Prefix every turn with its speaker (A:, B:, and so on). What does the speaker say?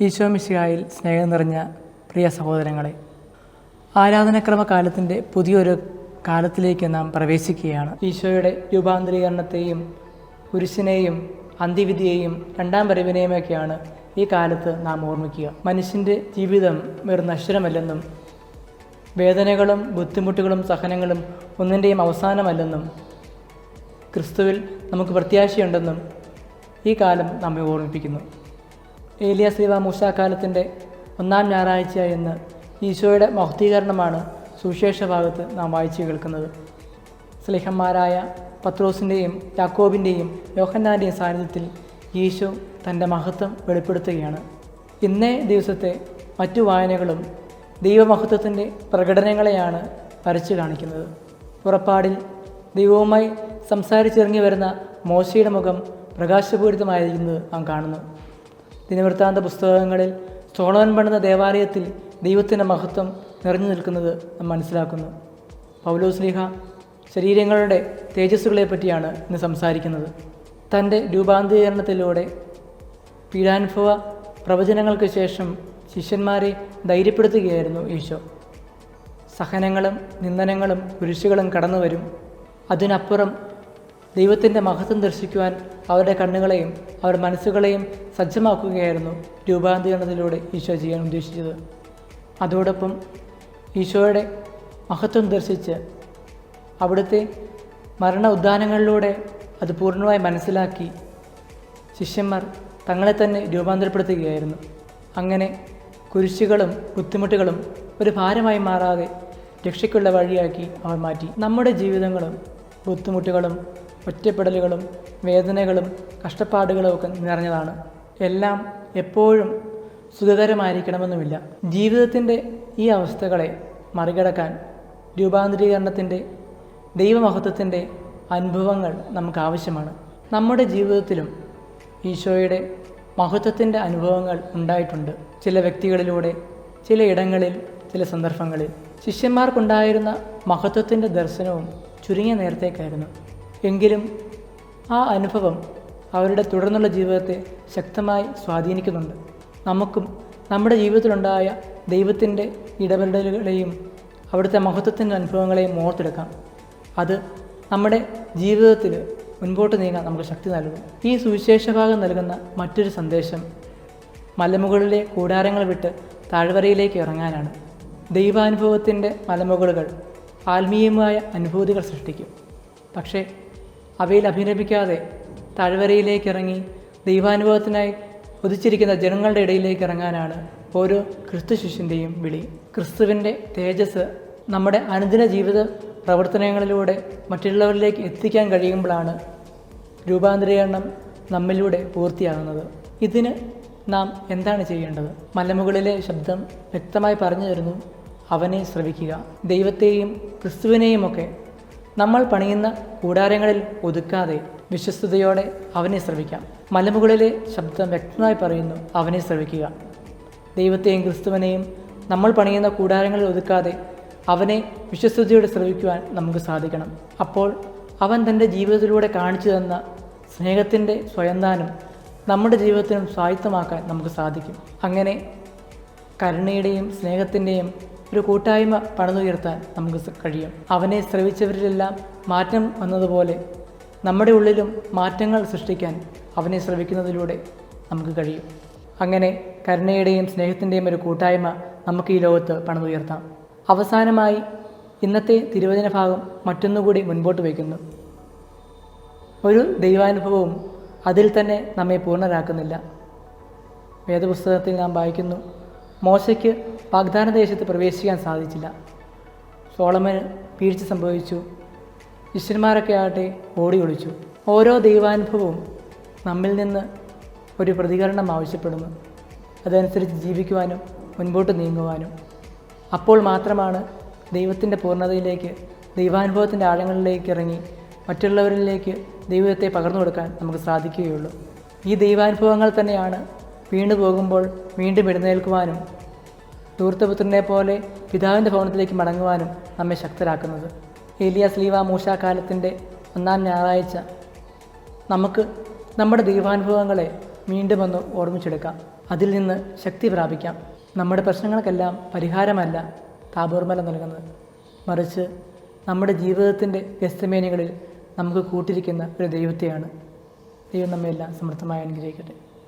A: ഈശോ മിശിഹായിൽ സ്നേഹം നിറഞ്ഞ പ്രിയ സഹോദരങ്ങളെ ആരാധനക്രമ കാലത്തിന്റെ പുതിയൊരു കാലത്തിലേക്ക് നാം പ്രവേശിക്കുകയാണ്. ഈശോയുടെ രൂപാന്തരീകരണത്തെയും കുരിശിനെയും അന്ത്യവിധിയെയും രണ്ടാം വരവിനെയുമൊക്കെയാണ് ഈ കാലത്ത് നാം ഓർമ്മിക്കുക. മനുഷ്യന്റെ ജീവിതം വെറും നശ്വരമല്ലെന്നും വേദനകളും ബുദ്ധിമുട്ടുകളും സഹനങ്ങളും ഒന്നിന്റെയും അവസാനമല്ലെന്നും ക്രിസ്തുവിൽ നമുക്ക് പ്രത്യാശയുണ്ടെന്നും ഈ കാലം നമ്മെ ഓർമ്മിപ്പിക്കുന്നു. ഏലിയ ശ്രീവ മൂശാക്കാലത്തിന്റെ ഒന്നാം ഞായറാഴ്ച എന്ന് ഈശോയുടെ മഹത്തീകരണമാണ് സുവിശേഷ ഭാഗത്ത് നാം വായിച്ചു കേൾക്കുന്നത്. സ്ലേഹന്മാരായ പത്രോസിന്റെയും യാക്കോബിന്റെയും യോഹന്നാന്റെയും സാന്നിധ്യത്തിൽ ഈശോ തന്റെ മഹത്വം വെളിപ്പെടുത്തുകയാണ്. ഇന്നേ ദിവസത്തെ മറ്റു വായനകളും ദൈവമഹത്വത്തിന്റെ പ്രകടനങ്ങളെയാണ് വരച്ചു കാണിക്കുന്നത്. പുറപ്പാടിൽ ദൈവവുമായി സംസാരിച്ചിറങ്ങി വരുന്ന മോശയുടെ മുഖം പ്രകാശപൂരിതമായിരിക്കുന്നത് നാം കാണുന്നു. ദിനവൃത്താന്ത പുസ്തകങ്ങളിൽ സോളവൻ പണിത ദേവാലയത്തിൽ ദൈവത്തിന്റെ മഹത്വം നിറഞ്ഞു നിൽക്കുന്നത് നാം മനസ്സിലാക്കുന്നു. പൗലോസ്ലിഹ ശരീരങ്ങളുടെ തേജസ്സുകളെ പറ്റിയാണ് ഇന്ന് സംസാരിക്കുന്നത്. തന്റെ രൂപാന്തരീകരണത്തിലൂടെ പീഡാനുഭവ പ്രവചനങ്ങൾക്ക് ശേഷം ശിഷ്യന്മാരെ ധൈര്യപ്പെടുത്തുകയായിരുന്നു ഈശോ. സഹനങ്ങളും നിന്ദനങ്ങളും കുരിശുകളും കടന്നു വരും അതിനപ്പുറം ദൈവത്തിന്റെ മഹത്വം ദർശിക്കുവാൻ അവരുടെ കണ്ണുകളെയും അവരുടെ മനസ്സുകളെയും സജ്ജമാക്കുകയായിരുന്നു രൂപാന്തരണത്തിലൂടെ ഈശോ ചെയ്യാൻ ഉദ്ദേശിച്ചത്. അതോടൊപ്പം ഈശോയുടെ മഹത്വം ദർശിച്ച് അവിടുത്തെ മരണ ഉദ്ധാനങ്ങളിലൂടെ അത് പൂർണമായി മനസ്സിലാക്കി ശിഷ്യന്മാർ തങ്ങളെ തന്നെ രൂപാന്തരപ്പെടുത്തുകയായിരുന്നു. അങ്ങനെ കുരിശുകളും ബുദ്ധിമുട്ടുകളും ഒരു ഭാരമായി മാറാതെ രക്ഷയ്ക്കുള്ള വഴിയാക്കി അവർ മാറ്റി. നമ്മുടെ ജീവിതങ്ങളും ബുദ്ധിമുട്ടുകളും ഒറ്റപ്പെടലുകളും വേദനകളും കഷ്ടപ്പാടുകളും ഒക്കെ നിറഞ്ഞതാണ്. എല്ലാം എപ്പോഴും സുഖകരമായിരിക്കണമെന്നുമില്ല. ജീവിതത്തിന്റെ ഈ അവസ്ഥകളെ മറികടക്കാൻ രൂപാന്തരീകരണത്തിന്റെ ദൈവമഹത്വത്തിന്റെ അനുഭവങ്ങൾ നമുക്ക് ആവശ്യമാണ് നമ്മുടെ ജീവിതത്തിലും ഈശോയുടെ മഹത്വത്തിന്റെ അനുഭവങ്ങൾ ഉണ്ടായിട്ടുണ്ട്. ചില വ്യക്തികളിലൂടെ ചില ഇടങ്ങളിൽ ചില സന്ദർഭങ്ങളിൽ. ശിഷ്യന്മാർക്കുണ്ടായിരുന്ന മഹത്വത്തിന്റെ ദർശനവും ചുരുങ്ങിയ നേരത്തേക്കായിരുന്നു. എങ്കിലും ആ അനുഭവം അവരുടെ തുടർന്നുള്ള ജീവിതത്തെ ശക്തമായി സ്വാധീനിക്കുന്നുണ്ട്. നമുക്കും നമ്മുടെ ജീവിതത്തിലുണ്ടായ ദൈവത്തിന്റെ ഇടപെടലുകളെയും അവിടുത്തെ മഹത്വത്തിന്റെ അനുഭവങ്ങളെയും ഓർത്തെടുക്കാം. അത് നമ്മുടെ ജീവിതത്തിൽ മുൻപോട്ട് നീങ്ങാൻ നമുക്ക് ശക്തി നൽകും. ഈ സുവിശേഷഭാഗം നൽകുന്ന മറ്റൊരു സന്ദേശം മലമുകളിലെ കൂടാരങ്ങൾ വിട്ട് താഴ്വരയിലേക്ക് ഇറങ്ങാനാണ്. ദൈവാനുഭവത്തിന്റെ മലമുകളുകൾ ആത്മീയമായ അനുഭൂതികൾ സൃഷ്ടിക്കും. പക്ഷേ അവയിൽ അഭിനമിക്കാതെ താഴ്വരയിലേക്ക് ഇറങ്ങി ദൈവാനുഭവത്തിനായി ഉദിച്ചിരിക്കുന്ന ജനങ്ങളുടെ ഇടയിലേക്ക് ഇറങ്ങാനാണ് ഓരോ ക്രിസ്തു ശിഷ്യന്റെയും വിളി. ക്രിസ്തുവിന്റെ തേജസ് നമ്മുടെ അനുദിന ജീവിത പ്രവർത്തനങ്ങളിലൂടെ മറ്റുള്ളവരിലേക്ക് എത്തിക്കാൻ കഴിയുമ്പോഴാണ് രൂപാന്തരീകരണം നമ്മിലൂടെ പൂർത്തിയാകുന്നത്. ഇതിന് നാം എന്താണ് ചെയ്യേണ്ടത്? മലമുകളിലെ ശബ്ദം വ്യക്തമായി പറഞ്ഞു തരുന്നു. അവനെ ശ്രവിക്കുക. ദൈവത്തെയും ക്രിസ്തുവിനെയുമൊക്കെ നമ്മൾ പണിയുന്ന കൂടാരങ്ങളിൽ ഒതുക്കാതെ വിശ്വസ്തയോടെ അവനെ ശ്രമിക്കാം മലമുകളിലെ ശബ്ദം വ്യക്തമായി പറയുന്നു അവനെ ശ്രമിക്കുക ദൈവത്തെയും ക്രിസ്തുവനെയും നമ്മൾ പണിയുന്ന കൂടാരങ്ങളിൽ ഒതുക്കാതെ അവനെ വിശ്വസ്തയോടെ ശ്രമിക്കുവാൻ നമുക്ക് സാധിക്കണം. അപ്പോൾ അവൻ തന്റെ ജീവിതത്തിലൂടെ കാണിച്ചു തന്ന സ്നേഹത്തിന്റെ സ്വയംദാനം നമ്മുടെ ജീവിതത്തിനും സ്വായത്തമാക്കാൻ നമുക്ക് സാധിക്കും. അങ്ങനെ കരുണയുടെയും സ്നേഹത്തിന്റെയും ഒരു കൂട്ടായ്മ പണിതുയർത്താൻ നമുക്ക് കഴിയും. അവനെ ശ്രവിച്ചവരിലെല്ലാം മാറ്റം വന്നതുപോലെ നമ്മുടെ ഉള്ളിലും മാറ്റങ്ങൾ സൃഷ്ടിക്കാൻ അവനെ ശ്രവിക്കുന്നതിലൂടെ നമുക്ക് കഴിയും. അങ്ങനെ കരുണയുടെയും സ്നേഹത്തിന്റെയും ഒരു കൂട്ടായ്മ നമുക്ക് ഈ ലോകത്ത് പണിതുയർത്താം. അവസാനമായി ഇന്നത്തെ തിരുവചന ഭാഗം മറ്റൊന്നുകൂടി മുൻപോട്ട് വയ്ക്കുന്നു. ഒരു ദൈവാനുഭവവും അതിൽ തന്നെ നമ്മെ പൂർണരാക്കുന്നില്ല. വേദപുസ്തകത്തിൽ നാം വായിക്കുന്നു മോശയ്ക്ക് വാഗ്ദാന ദേശത്ത് പ്രവേശിക്കാൻ സാധിച്ചില്ല. സോളമന് വീഴ്ച സംഭവിച്ചു. ശിഷ്യന്മാരൊക്കെ ആകട്ടെ ഓടി ഒളിച്ചു ഓരോ ദൈവാനുഭവവും നമ്മിൽ നിന്ന് ഒരു പ്രതികരണം ആവശ്യപ്പെടുന്നു. അതനുസരിച്ച് ജീവിക്കുവാനും മുൻപോട്ട് നീങ്ങുവാനും. അപ്പോൾ മാത്രമാണ് ദൈവത്തിന്റെ പൂർണതയിലേക്ക് ദൈവാനുഭവത്തിന്റെ ആഴങ്ങളിലേക്ക് ഇറങ്ങി മറ്റുള്ളവരിലേക്ക് ദൈവത്തെ പകർന്നു കൊടുക്കാൻ നമുക്ക് സാധിക്കുകയുള്ളൂ. ഈ ദൈവാനുഭവങ്ങൾ തന്നെയാണ് വീണു പോകുമ്പോൾ വീണ്ടും എഴുന്നേൽക്കുവാനും ദൂർത്തപുത്രനെ പോലെ പിതാവിന്റെ ഭവനത്തിലേക്ക് മടങ്ങുവാനും നമ്മെ ശക്തരാക്കുന്നത്. ഏലിയ സ്ലീവ മൂശാകാലത്തിന്റെ ഒന്നാം ഞായറാഴ്ച നമുക്ക് നമ്മുടെ ദൈവാനുഭവങ്ങളെ വീണ്ടും ഒന്ന് ഓർമ്മിച്ചെടുക്കാം. അതിൽ നിന്ന് ശക്തി പ്രാപിക്കാം. നമ്മുടെ പ്രശ്നങ്ങൾക്കെല്ലാം പരിഹാരമല്ല താപോർമല നൽകുന്നത്. മറിച്ച് നമ്മുടെ ജീവിതത്തിന്റെ വ്യസ്തമേനികളിൽ നമുക്ക് കൂട്ടിരിക്കുന്ന ഒരു ദൈവത്തെയാണ്. ദൈവം നമ്മയെല്ലാം സമൃദ്ധമായി അനുഗ്രഹിക്കട്ടെ.